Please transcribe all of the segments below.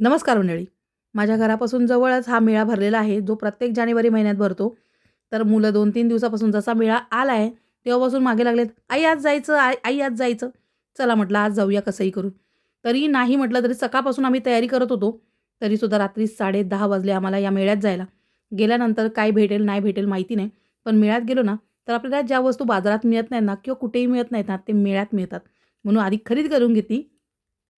नमस्कार मंडळी. माझ्या घरापासून जवळच हा मेळा भरलेला आहे. जो प्रत्येक जानेवारी महिन्यात भरतो. तर मुलं दोन तीन दिवसापासून जसा मेळा आला आहे तेव्हापासून मागे लागलेत आई आज जायचं? आई आई आज जायचं? चला म्हटलं आज जाऊया कसंही करू. तरी नाही म्हटलं तरी सकाळपासून आम्ही तयारी करत होतो. तरीसुद्धा रात्री साडे दहा वाजले आम्हाला या मेळ्यात जायला. गेल्यानंतर काय भेटेल नाही भेटेल माहिती नाही. पण मेळ्यात गेलो ना तर आपल्याला ज्या वस्तू बाजारात मिळत नाही ना किंवा कुठेही मिळत नाहीत ना ते मेळ्यात मिळतात. म्हणून आधी खरेदी करून घेतली.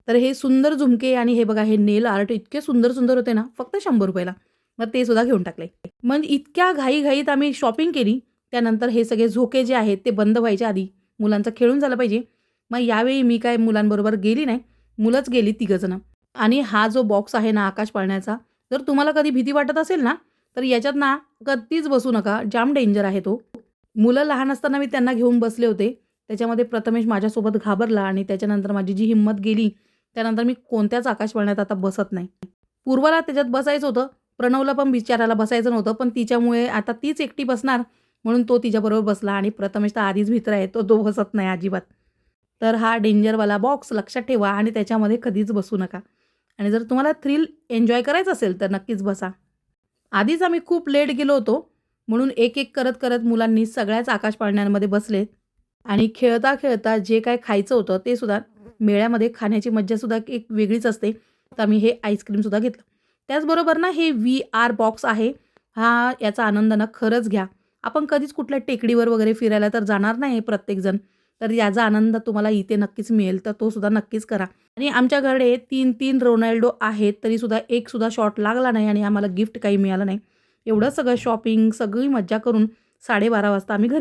तर हे सुंदर झुमके आणि हे बघा हे नेल आर्ट इतके सुंदर सुंदर होते ना फक्त शंभर रुपयाला. मग ते सुद्धा घेऊन टाकले. मग इतक्या घाईघाईत आम्ही शॉपिंग केली. त्यानंतर हे सगळे झोके जे आहेत ते बंद व्हायच्या आधी मुलांचं खेळून झालं पाहिजे. मग यावेळी मी काय मुलांबरोबर गेली नाही मुलंच गेली तिघंजणं. आणि हा जो बॉक्स आहे ना आकाश पाळण्याचा जर तुम्हाला कधी भीती वाटत असेल ना तर याच्यात ना कधीच बसू नका. जाम डेंजर आहे तो. मुलं लहान असताना मी त्यांना घेऊन बसले होते. त्याच्यामध्ये प्रथमेश माझ्यासोबत घाबरला आणि त्याच्यानंतर माझी जी हिंमत गेली त्यानंतर मी कोणत्याच आकाशवाण्यात आता बसत नाही. पूर्वाला त्याच्यात बसायचं होतं. प्रणवला पण बिचाराला बसायचं नव्हतं. पण तिच्यामुळे आता तीच एकटी बसणार म्हणून तो तिच्याबरोबर बसला आणि प्रथमेश तर आधीच भित्र आहे. तो तो बसत नाही अजिबात. तर हा डेंजरवाला बॉक्स लक्षात ठेवा आणि त्याच्यामध्ये कधीच बसू नका. आणि जर तुम्हाला थ्रिल एन्जॉय करायचं असेल तर नक्कीच बसा. आधीच आम्ही खूप लेट गेलो होतो. म्हणून एक एक करत करत मुलांनी सगळ्याच आकाश पाळण्यांमध्ये बसलेत आणि खेळता खेळता जे काय खायचं होतं ते सुद्धा मेळ्यामध्ये खाण्याची मज्जासुद्धा एक वेगळीच असते. तर आम्ही हे आईस्क्रीमसुद्धा घेतलं. त्याचबरोबर ना हे व्ही आर बॉक्स आहे. हा याचा आनंद ना खरंच घ्या. आपण कधीच कुठल्या टेकडीवर वगैरे फिरायला तर जाणार नाही प्रत्येकजण. तर याचा आनंद तुम्हाला इथे नक्कीच मिळेल. तर तो सुद्धा नक्कीच करा. आणि आमच्याकडे तीन तीन रोनाल्डो आहेत. तरीसुद्धा एकसुद्धा शॉट लागला नाही आणि आम्हाला गिफ्ट काही मिळालं नाही. एवढं सगळं शॉपिंग सगळी मज्जा करून साडेबारा वाजता आम्ही घरी